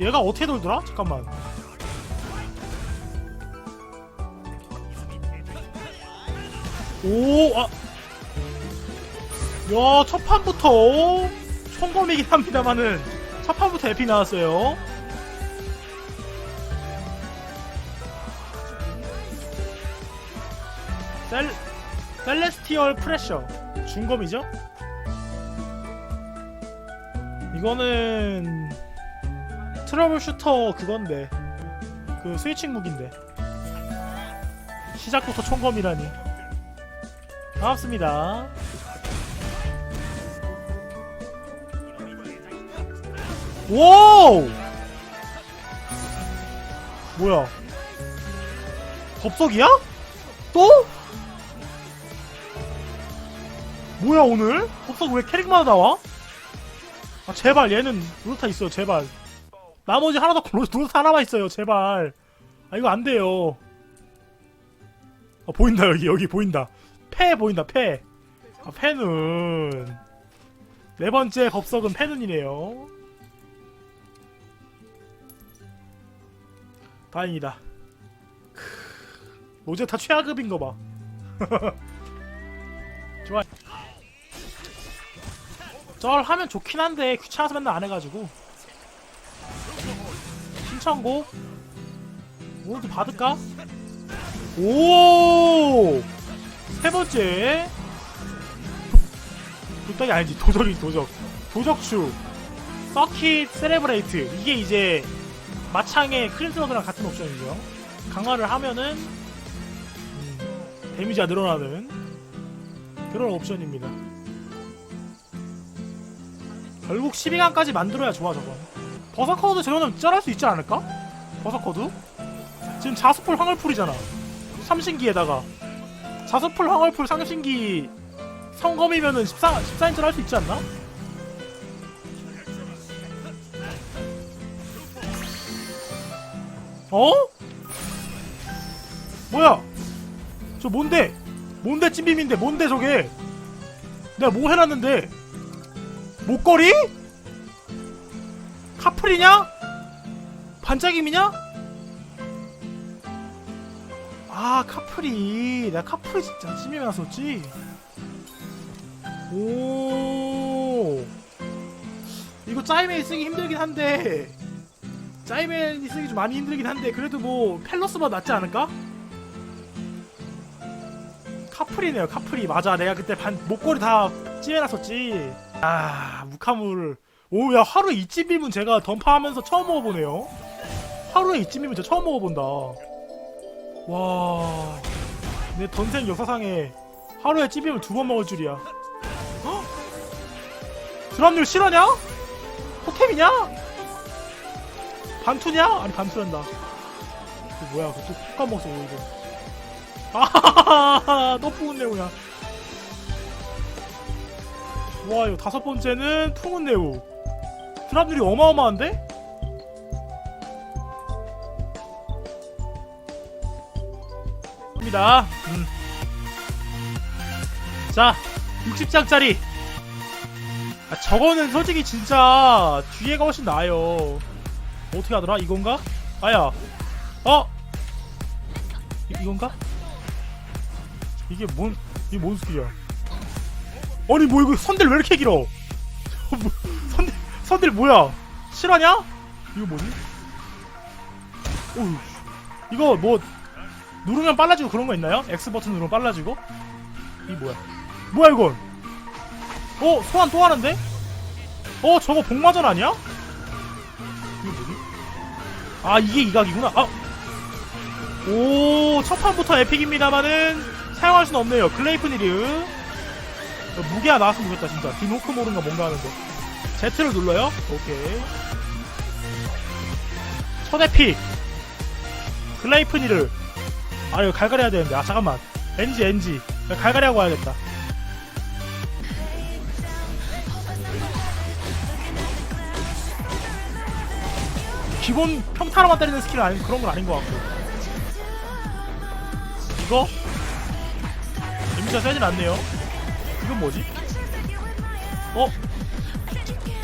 얘가 어떻게 돌더라? 잠깐만 오, 아. 야, 첫 판부터 총검이긴 합니다만은 첫 판부터 에피 나왔어요. 셀, 셀레스티얼 프레셔. 중검이죠? 이거는 트러블 슈터 그건데 그 스위칭 무기인데 시작부터 총검이라니 반갑습니다 오 뭐야 법석이야? 또? 뭐야 오늘? 법석 왜 캐릭마다 나와? 아 제발 얘는 루타 있어요 제발 나머지 없고 루- 루타 하나만 있어요 제발. 아 이거 안 돼요. 아 보인다 여기 여기 보인다. 패 보인다 패 아, 패는. 네 번째 법석은 패는이네요. 다행이다. 크, 로제타 최하급인 거봐. 좋아. 절 하면 좋긴 한데 귀찮아서 맨날 안 해가지고 신청곡. 오늘도 받을까? 오! 세 번째. 도덕이 아니지. 도적이 도적. 도적추. 서킷 세레브레이트. 이게 이제 마창의 크림스로드랑 같은 옵션이죠. 강화를 하면은 음, 데미지가 늘어나는 그런 옵션입니다. 결국 12강까지 만들어야 좋아 저건 버서커도 저거는 쩔할 수 있지 않을까? 버서커도? 지금 자수풀 황홀풀이잖아 삼신기에다가 자수풀 황홀풀 상신기 성검이면은 14, 14인줄 할수 있지 않나? 어? 뭐야? 저 뭔데? 뭔데 찐빔인데? 뭔데 저게? 내가 뭐 해놨는데? 목걸이? 카풀이냐? 반짝임이냐? 아 카풀이 내가 카풀이 진짜 찜이 나섰지. 오. 이거 짜이맨이 쓰기 힘들긴 한데 짜이맨이 쓰기 좀 많이 힘들긴 한데 그래도 뭐 펠로스보다 낫지 않을까? 카풀이네요 카풀이 맞아. 내가 그때 반 목걸이 다 찜해놨었지. 아 무카물 오 야 하루에 이찜빔은 제가 던파하면서 처음 먹어보네요 하루에 이찜빔은 제가 처음 먹어본다 와, 내 던생 역사상에 하루에 찌빔을 두 번 먹을 줄이야. 헉? 드랍률 실화냐? 포템이냐? 반투냐? 아니 반투란다. 그 뭐야? 그또 까먹었어 이거. 아하하하 또 푸은 내우야. 좋아요. 다섯 번째는 푸은 내우. 드랍률이 어마어마한데? 입니다. 음. 자, 60장짜리. 아, 저거는 솔직히 진짜 뒤에가 훨씬 나아요. 어떻게 하더라? 이건가? 아야. 어? 이, 이건가? 이게 뭔, 이게 뭔 스킬이야? 아니, 뭐 이거 선들 왜 이렇게 길어? 뭐, 선들, 뭐야? 실화냐? 이거 뭐지? 오우. 이거 뭐, 누르면 빨라지고 그런 거 있나요? X 버튼 누르면 빨라지고? 이 뭐야? 뭐야 이건? 어 소환 또 하는데? 어 저거 복마전 아니야? 이거 뭐지? 아 이게 이각이구나. 아. 오, 첫 판부터 에픽입니다만은 사용할 수는 없네요. 글레이프니르. 어, 무게가 나왔으면 좋겠다, 진짜. 디노크 모른가 뭔가 하는 거. Z를 눌러요? 오케이. 첫 에픽. 글레이프니르. 아 이거 갈갈이 해야 되는데 아 잠깐만 NG NG 갈갈이 하고 와야겠다 기본 평타로만 때리는 스킬은 아닌 그런 건 아닌 것 같고 이거 데미지가 세진 않네요 이건 뭐지? 어?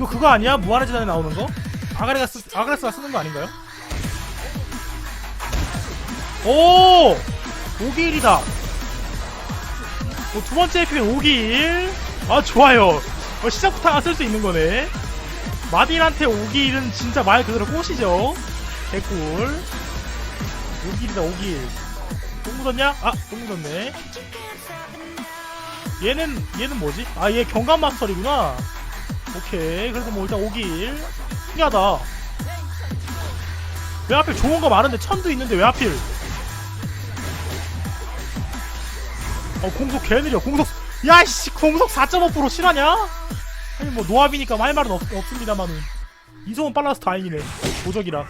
이거 그거 아니야? 무한의 재단에 나오는 거? 아가리가 쓰, 아가레스가 쓰는 거 아닌가요? 오! 5기1이다. 어, 두 번째 에픽은 5기1. 아, 좋아요. 어, 시작부터 쓸 수 있는 거네. 마딘한테 5기1은 진짜 말 그대로 꽃이죠. 개꿀. 5기1이다, 5기1. 똥 묻었냐? 아, 똥 묻었네. 얘는, 얘는 뭐지? 아, 얘 경감 마스터리구나. 오케이. 그래서 뭐 일단 5길. 신기하다. 왜 하필 좋은 거 많은데 천도 있는데 왜 하필. 어, 공속 개 느려. 공속. 야이씨, 공속 4.5% 실화냐? 아니, 뭐, 노합이니까 할 말은 없, 없습니다만은. 이소은 빨라서 다행이네. 도적이라.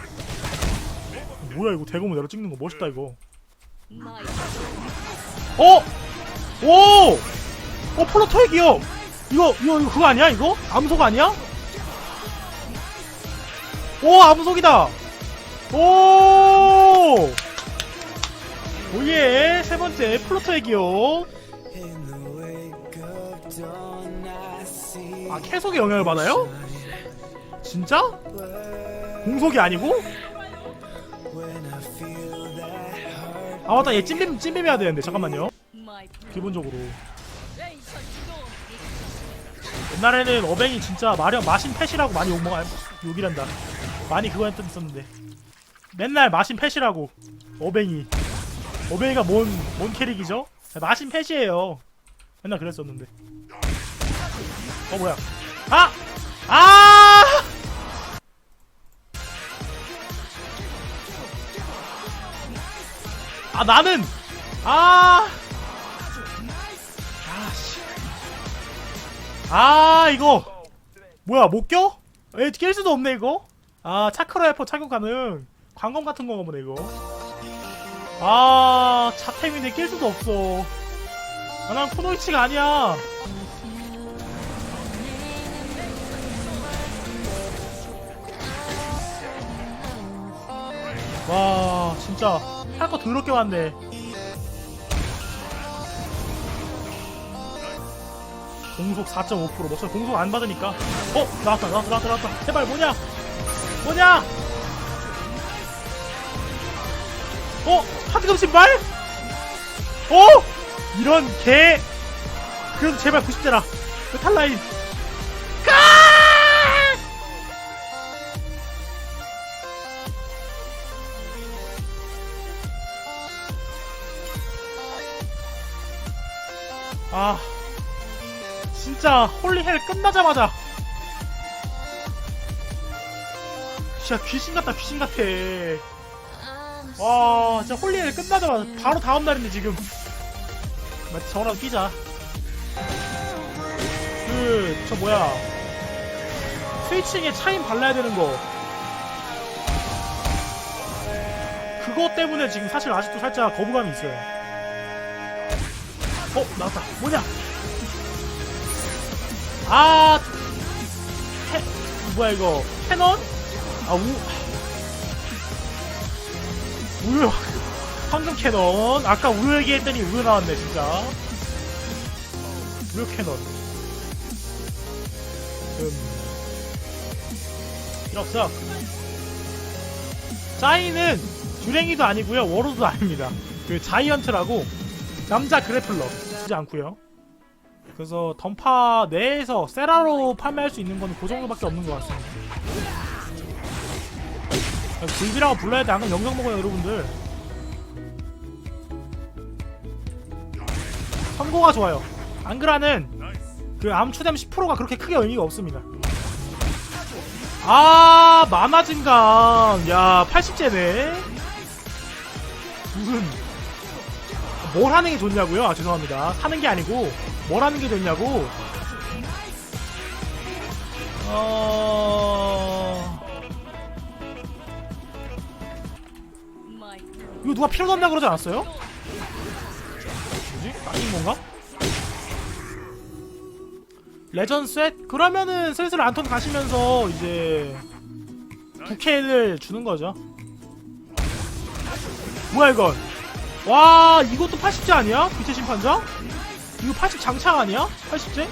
뭐야, 이거 대검을 내려 찍는 거 멋있다, 이거. 어! 오! 어, 플로터의 기억! 이거, 이거, 이거 그거 아니야, 이거? 암속 아니야? 오, 암속이다! 오! 오예, 세 번째, 플로터의 기억. 아, 캐속에 영향을 받아요? 진짜? 공속이 아니고? 아, 맞다, 얘 찜빔, 찜빔 해야 되는데, 잠깐만요. 기본적으로. 옛날에는 어뱅이 진짜 마련 마신 펫이라고 많이 욕먹어 욕이란다. 많이 그거 했었는데. 맨날 마신 펫이라고 어뱅이. 어뱅이가 뭔, 뭔 캐릭이죠? 마신 펫이에요. 맨날 그랬었는데. 어 뭐야. 아! 아! 아 나는! 아 아 이거. 뭐야 못 껴? 에, 낄 수도 없네 이거. 아 차크로 F 착용 가능. 광검 같은 건가 보네 이거. 아 자템인데 낄 수도 없어. 아, 난 코노이치가 아니야. 와 진짜. 할 거 더럽게 많네 공속 4.5% 뭐, 저 공속 안 받으니까. 어, 나왔다, 나왔다, 나왔다, 나왔다. 제발, 뭐냐? 뭐냐? 어, 하드금 신발? 어? 이런 개. 그럼 제발 90대라. 그 탈라인. 까! 아. 진짜 홀리헬 끝나자마자. 진짜 귀신 같다 귀신 같아. 와 진짜 홀리헬 끝나자마자 바로 다음 날인데 지금. 마치 저라도 끼자. 그 저 뭐야. 스위칭에 차임 발라야 되는 거. 그거 때문에 지금 사실 아직도 살짝 거부감이 있어요. 어 나왔다. 뭐냐 아, 캐, 뭐야 이거 캐논? 아 우, 우유 황금 캐논. 아까 우유 얘기했더니 우유 나왔네 진짜. 우유 캐논. 음, 필요 없어. 짜이는 주랭이도 아니고요 워로도 아닙니다. 그 자이언트라고 남자 그래플러 쓰지 않고요. 그래서 던파 내에서 세라로 판매할 수 있는 건그 정도밖에 없는 것 같습니다. 불비라고 불러야 돼. 안 그러면 영상 먹어요, 여러분들. 선고가 좋아요. 안그라는 그 암추뎀 10%가 그렇게 크게 의미가 없습니다. 아, 증강. 야, 80제네. 무슨 뭘 하는 게 좋냐고요? 아, 죄송합니다. 사는 게 아니고 뭘 하는 게 좋냐고. 어... 이거 누가 필요 없나 그러지 않았어요? 뭐지? 낚인 건가? 레전 셋? 그러면은 슬슬 안톤 가시면서 이제 부캐를 주는 거죠. 뭐야 이건? 와 이것도 80제 아니야? 빛의 심판자? 이거 80 장착 아니야? 80제?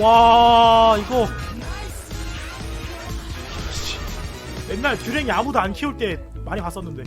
와 이거 씨, 옛날 듀랭이 아무도 안 키울 때 많이 봤었는데